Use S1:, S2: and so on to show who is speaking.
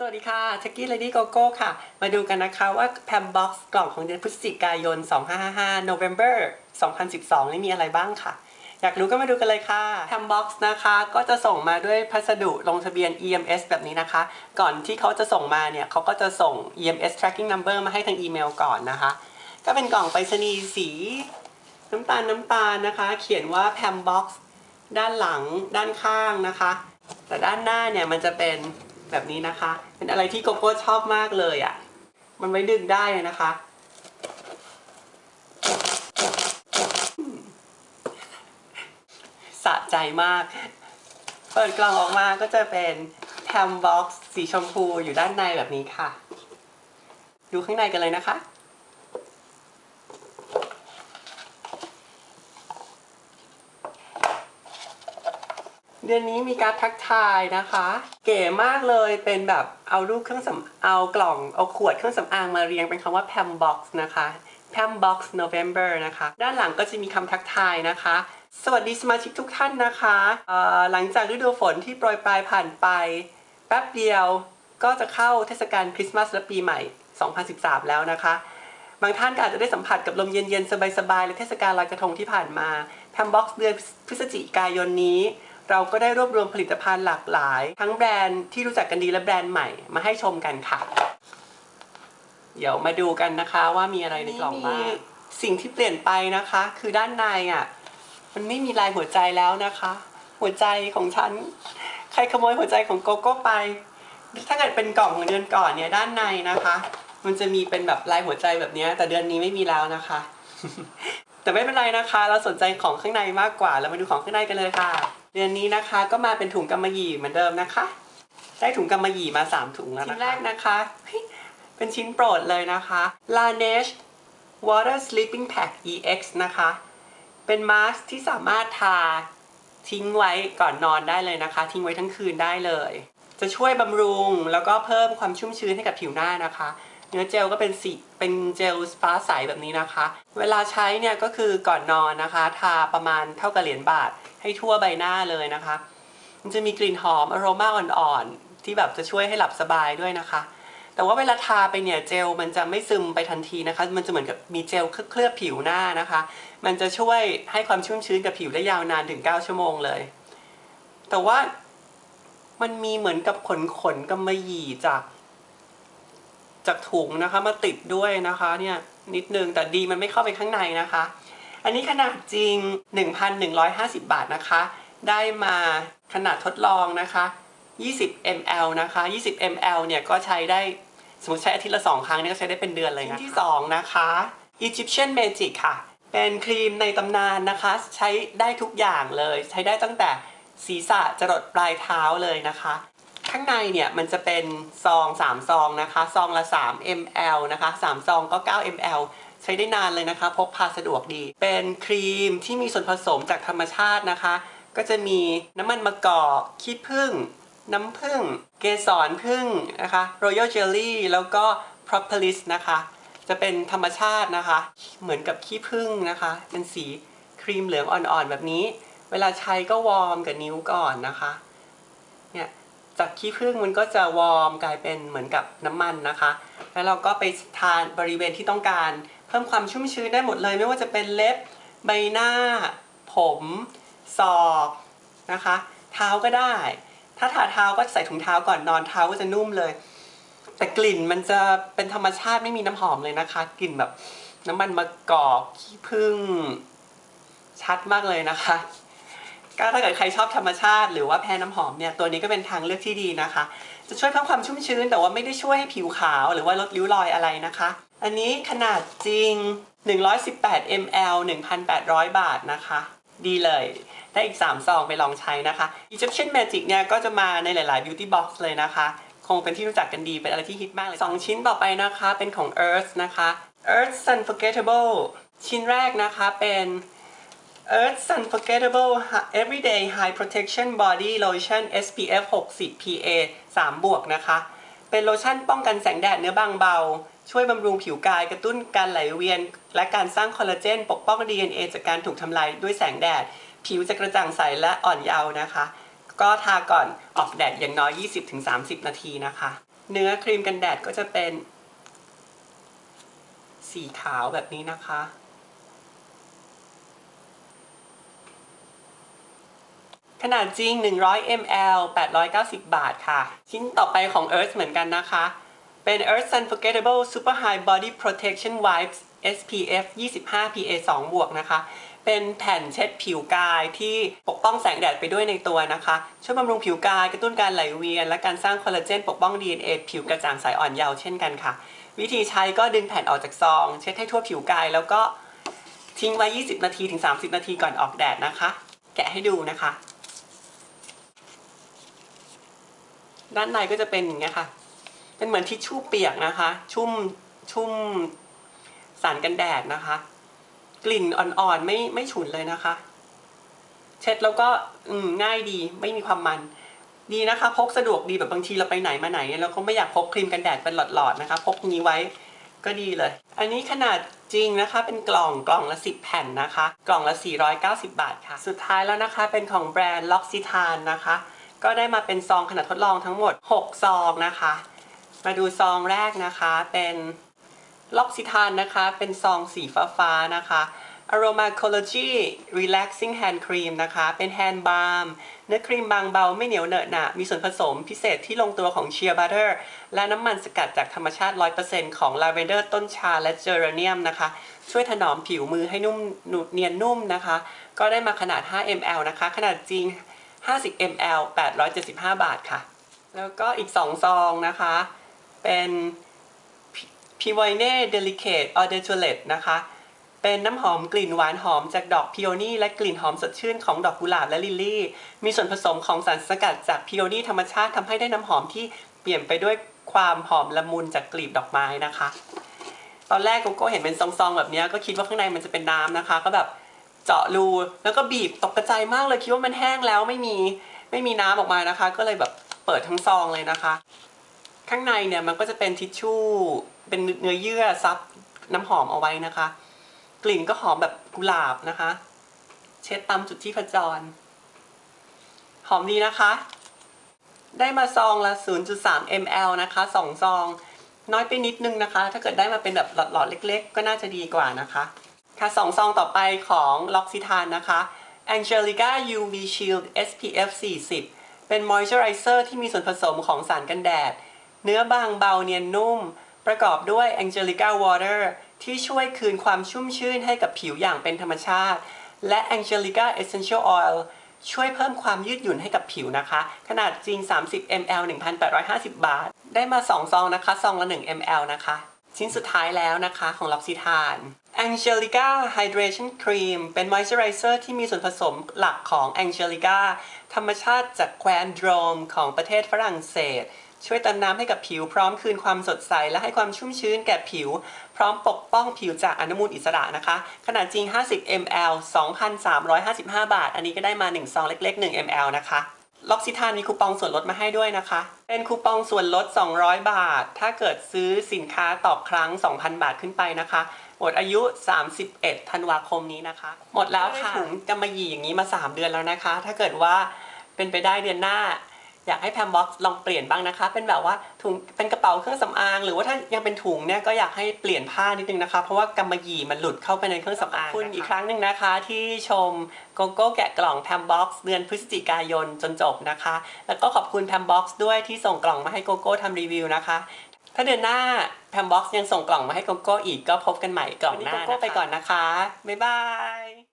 S1: สวัสดีค่ะชักกี้เลดี้โกโก้ค่ะ มาดูกันนะคะว่าแพมบ็อกซ์กล่องของเดือนพฤศจิกายน 2555 November 2012 นี่มีอะไรบ้างค่ะ อยากรู้ก็มาดูกันเลยค่ะแพมบ็อกซ์นะคะ ก็จะส่งมาด้วยพัสดุลงทะเบียน EMS แบบนี้นะคะ ก่อนที่เขาจะส่งมาเนี่ยเขาก็จะส่ง EMS tracking number มาให้ทางอีเมลก่อนนะคะ ก็เป็นกล่องไปรษณีย์สี น้ำตาลน้ำตาลนะคะ เขียนว่าแพมบ็อกซ์ด้านหลังด้านข้างนะคะ แต่ด้านหน้าเนี่ยมันจะเป็นแบบนี้นะคะ เป็นอะไรที่โกโก้ชอบมากเลยอะ่ะ มันไว้ดึงได้นะคะ สะใจมาก เปิดกล่องออกมาก็จะเป็นแฮมบ็อกซ์สีชมพูอยู่ด้านในแบบนี้ค่ะ ดูข้างในกันเลยนะคะ เดือนนี้มีการทักทายนะคะ เก๋มากเลยเป็นแบบเอารูปเครื่องสำเอากล่องเอาขวดเครื่องสำอางมาเรียงเป็นคำว่า Pam Box นะคะ Pam Box November นะคะ ด้านหลังก็จะมีคำทักทายนะคะ สวัสดีสมาชิกทุกท่านนะคะหลังจากฤดูฝนที่โปรยปลายผ่านไป แป๊บเดียวก็จะเข้าเทศกาลคริสต์มาสและปีใหม่ 2013 แล้วนะคะ บางท่านก็อาจจะได้สัมผัสกับลมเย็นๆ สบายๆและเทศกาลลอยกระทงที่ผ่านมาแพมบ็อกซ์เดือนพฤศจิกายนนี้ เราก็ได้รวบรวมผลิตภัณฑ์หลากหลาย ทั้งแบรนด์ที่รู้จักกันดีและแบรนด์ใหม่มาให้ชมกันค่ะ เดี๋ยวมาดูกันนะคะว่ามีอะไรในกล่องบ้างสิ่งที่เปลี่ยนไปนะคะ คือด้านในอะ มันไม่มีลายหัวใจแล้วนะคะ หัวใจของฉัน ใครขโมยหัวใจของโกโก้ไป ถ้าเกิดเป็นกล่องของเดือนก่อนเนี่ยด้านในนะคะ มันจะมีเป็นแบบลายหัวใจแบบนี้แต่เดือนนี้ไม่มีแล้วนะคะ แต่ไม่เป็นไรนะคะ เราสนใจของข้างในมากกว่าเรามาดูของข้างในกันเลยค่ะ เดือนนี้นะคะก็มาเป็นถุงกำมะหยี่เหมือนเดิมนะคะ ได้ถุงกำมะหยี่มา 3 ถุงแล้วนะคะชิ้นแรกนะคะเฮ้ยเป็นชิ้นโปรดเลยนะคะ Laneige Water Sleeping Pack EX นะคะ เป็นมาสก์ที่สามารถทาทิ้งไว้ก่อนนอนได้เลยนะคะ ทิ้งไว้ทั้งคืนได้เลย จะช่วยบำรุงแล้วก็เพิ่มความชุ่มชื้นให้กับผิวหน้านะคะ เนื้อเจลก็เป็นสีเป็นเจลฟ้าใสแบบนี้นะคะ เวลาใช้เนี่ยก็คือก่อนนอนนะคะ ทาประมาณเท่ากับเหรียญบาทให้ทั่วใบหน้าเลยนะคะ มันจะมีกลิ่นหอมอโรมาอ่อนๆที่แบบจะช่วยให้หลับสบายด้วยนะคะ แต่ว่าเวลาทาไปเนี่ยเจลมันจะไม่ซึมไปทันทีนะคะ มันจะเหมือนกับมีเจลเคลือบผิวหน้านะคะ มันจะช่วยให้ความชุ่มชื้นกับผิวได้ยาวนานถึง 9 ชั่วโมงเลย แต่ว่ามันมีเหมือนกับขนขนกำมะหยี่จาก จากถุงนะคะมาติดด้วยนะคะเนี่ยนิดนึงแต่ดีมันไม่เข้าไปข้างในนะคะ อันนี้ขนาดจริง 1,150 บาทนะคะ ได้มาขนาดทดลองนะคะ 20 ml นะคะ 20 ml เนี่ยก็ใช้ได้สมมติใช้อาทิตย์ละ 2 ครั้งเนี่ยก็ใช้ได้เป็นเดือนเลยนะชิ้นที่ 2 นะคะ Egyptian Magic ค่ะ เป็นครีมในตำนานนะคะ ใช้ได้ทุกอย่างเลย ใช้ได้ตั้งแต่ศีรษะจรดปลายเท้าเลยนะคะ ข้างในเนี่ยมันจะเป็นซอง3ซองนะคะซองละ 3 ml นะคะ3ซองก็ 9 ml ใช้ได้นานเลยนะคะ พกพาสะดวกดี เป็นครีมที่มีส่วนผสมจากธรรมชาตินะคะ ก็จะมีน้ำมันมะกอกขี้ผึ้งน้ำผึ้งเกสรผึ้งนะคะ Royal Jelly แล้วก็ Propolis นะคะ จะเป็นธรรมชาตินะคะ เหมือนกับขี้ผึ้งนะคะ เป็นสีครีมเหลืองอ่อนๆแบบนี้ เวลาใช้ก็วอร์มกับนิ้วก่อนนะคะเนี่ย จากขี้ผึ้งมันก็จะวอร์มกลายเป็นเหมือนกับน้ำมันนะคะ แล้วเราก็ไปทานบริเวณที่ต้องการ เพิ่มความชุ่มชื้นได้หมดเลย ไม่ว่าจะเป็นเล็บใบหน้า ผมศอกนะคะ เท้าก็ได้ ถ้าทาเท้าก็ใส่ถุงเท้าก่อนนอนเท้าก็จะนุ่มเลย แต่กลิ่นมันจะเป็นธรรมชาติไม่มีน้ำหอมเลยนะคะ กลิ่นแบบน้ำมันมะกอกขี้ผึ้งชัดมากเลยนะคะ ก็ถ้าเกิดใครชอบธรรมชาติ หรือว่าแพ้น้ำหอมเนี่ยตัวนี้ก็เป็นทางเลือกที่ดีนะคะ จะช่วยเพิ่มความชุ่มชื้น แต่ว่าไม่ได้ช่วยให้ผิวขาวหรือว่าลดริ้วรอยอะไรนะคะ อันนี้ขนาดจริง 118 ml 1,800 บาทนะคะ ดีเลย ได้อีก 3 ซองไปลองใช้นะคะ Egyptian Magic เนี่ยก็จะมาในหลาย ๆ beauty box เลยนะคะ คงเป็นที่รู้จักกันดีเป็นอะไรที่ฮิตมากเลย 2 ชิ้นต่อไปนะคะเป็นของ Earth นะคะ Earth Unforgettable ชิ้นแรกนะคะเป็น Earth's Unforgettable Everyday High Protection Body Lotion SPF 60 PA 3 บวกนะคะ เป็นโลชั่นป้องกันแสงแดดเนื้อบางเบา ช่วยบำรุงผิวกายกระตุ้นการไหลเวียน และการสร้างคอลลาเจน ปกป้อง DNA จากการถูกทำลายด้วยแสงแดด ผิวจะกระจ่างใสและอ่อนเยาว์นะคะ ก็ทาก่อนออกแดดอย่างน้อย 20-30 นาทีนะคะ เนื้อครีมกันแดดก็จะเป็น สีขาวแบบนี้นะคะ ขนาดจริง 100 ml 890 บาทค่ะ ชิ้นต่อไปของ Earth เหมือนกันนะคะ เป็น Earth Unforgettable Super High Body Protection Wipes SPF 25 PA 2 บวกนะคะ เป็นแผ่นเช็ดผิวกายที่ปกป้องแสงแดดไปด้วยในตัวนะคะ ช่วยบำรุงผิวกายกระตุ้นการไหลเวียน และการสร้างคอลลาเจนปกป้อง DNA ผิวกระจ่างใสอ่อนเยาว์เช่นกันค่ะ วิธีใช้ก็ดึงแผ่นออกจากซอง เช็ดให้ทั่วผิวกาย แล้วก็ทิ้งไว้ 20 นาทีถึง 30 นาทีก่อนออกแดดนะคะ แกะให้ดูนะคะ ด้านในก็จะเป็นอย่างเงี้ยค่ะ เป็นเหมือนทิชชู่เปียกนะคะ ชุ่มชุ่มสารกันแดดนะคะ กลิ่นอ่อนๆไม่ไม่ฉุนเลยนะคะ เช็ดแล้วก็อืมง่ายดีไม่มีความมันดีนะคะพกสะดวกดีแบบบางทีเราไปไหนมาไหนแล้วก็ไม่อยากพกครีมกันแดดเป็นหลอดๆนะคะ พกนี้ไว้ก็ดีเลย อันนี้ขนาดจริงนะคะเป็นกล่องกล่องละ 10 แผ่นนะคะ กล่องละ 490 บาทค่ะ สุดท้ายแล้วนะคะเป็นของแบรนด์ล็อกซิทานนะคะ ก็ได้มาเป็นซองขนาดทดลองทั้งหมด 6 ซองนะคะ มาดูซองแรกนะคะเป็นล็อกซิทานนะคะ เป็นซองสีฟ้าๆนะคะ Aromacology Relaxing Hand Cream นะคะ เป็น Hand Balm เนื้อครีมบางเบาไม่เหนียวเหนอะหนะ มีส่วนผสมพิเศษที่ลงตัวของ Shea Butter และน้ำมันสกัดจากธรรมชาติ 100%ของ Lavender ต้นชาและ Geranium นะคะ ช่วยถนอมผิวมือให้นุ่มหนุดเนียนนุ่มนะคะ ก็ได้มาขนาด 5 ml นะคะ ขนาดจริง 50 ml 875 บาทค่ะ แล้วก็อีก 2 ซองนะคะ เป็น p i v o i n e Delicate Eau de Toilette นะคะ เป็นน้ำหอมกลิ่นหวานหอมจากดอกพิโอนีและกลิ่นหอมสดชื่นของดอกกุหลาบและลิลลี่ มีส่วนผสมของสารสกัดจากพิโอนีธรรมชาติทำให้ได้น้ำหอมที่เปลี่ยนไปด้วยความหอมละมุนจากกลีบดอกไม้นะคะ ตอนแรกโกโก้เห็นเป็นซองๆแบบนี้ก็คิดว่าข้างในมันจะเป็นน้ำนะคะ ก็แบบ เจาะรูแล้วก็บีบตกกระจายมากเลยคิดว่ามันแห้งแล้วไม่มีไม่มีน้ำออกมานะคะ ก็เลยแบบเปิดทั้งซองเลยนะคะ ข้างในเนี่ยมันก็จะเป็นทิชชู่เป็นเนื้อเยื่อซับน้ำหอมเอาไว้นะคะ กลิ่นก็หอมแบบกุหลาบนะคะ เช็ดตามจุดที่ผจร หอมดีนะคะ ได้มาซองละ 0.3 ml นะคะสองซอง น้อยไปนิดนึงนะคะ ถ้าเกิดได้มาเป็นแบบหลอดๆเล็ก ๆ ก็น่าจะดีกว่านะคะ ค่ะสองซองต่อไปของล็อกซิทานนะคะ Angelica UV Shield SPF 40 เป็นมอยเจอไรเซอร์ที่มีส่วนผสมของสารกันแดด เนื้อบางเบาเนียนนุ่ม ประกอบด้วย Angelica Water ที่ช่วยคืนความชุ่มชื่นให้กับผิวอย่างเป็นธรรมชาติ และ Angelica Essential Oil ช่วยเพิ่มความยืดหยุ่นให้กับผิวนะคะ ขนาดจริง 30 ml 1,850 บาท ได้มา 2 ซองนะคะ ซองละ 1 ml นะคะ ชิ้นสุดท้ายแล้วนะคะของล็อกซิทาน Angelica Hydration Cream เป็นมอยเจอไรเซอร์ที่มีส่วนผสมหลักของ Angelica ธรรมชาติจากแคว้นโดรมของประเทศฝรั่งเศส ช่วยเติมน้ำให้กับผิวพร้อมคืนความสดใส และให้ความชุ่มชื้นแก่ผิว พร้อมปกป้องผิวจากอนุมูลอิสระนะคะ ขนาดจริง 50 ml 2,355 บาท อันนี้ก็ได้มา 1 ซองเล็ก ๆ 1 ml นะคะ ล็อกซิทานมีคูปองส่วนลดมาให้ด้วยนะคะ เป็นคูปองส่วนลด 200 บาท ถ้าเกิดซื้อสินค้าต่อครั้ง 2,000 บาทขึ้นไปนะคะ หมดอายุ 31 ธันวาคมนี้นะคะ หมดแล้วค่ะถุงกำมะหยี่อย่างนี้มา 3 เดือนแล้วนะคะ ถ้าเกิดว่าเป็นไปได้เดือนหน้า อยากให้แพมบ็อกซ์ลองเปลี่ยนบ้างนะคะ เป็นแบบว่าถุงเป็นกระเป๋าเครื่องสำอาง หรือว่าถ้ายังเป็นถุงเนี่ยก็อยากให้เปลี่ยนผ้านิดนึงนะคะ เพราะว่ากำมะหยี่มันหลุดเข้าไปในเครื่องสำอางขอบคุณอีกครั้งหนึ่งนะคะ ที่ชมโกโก้แกะกล่องแพมบ็อกซ์เดือนพฤศจิกายนจนจบนะคะ แล้วก็ขอบคุณแพมบ็อกซ์ด้วยที่ส่งกล่องมาให้โกโก้ทำรีวิวนะคะ ถ้าเดือนหน้าแพมบ็อกซ์ยังส่งกล่องมาให้โกโก้อีกก็พบกันใหม่กล่องหน้านะคะโกโก้ไปก่อนนะคะบ๊ายบาย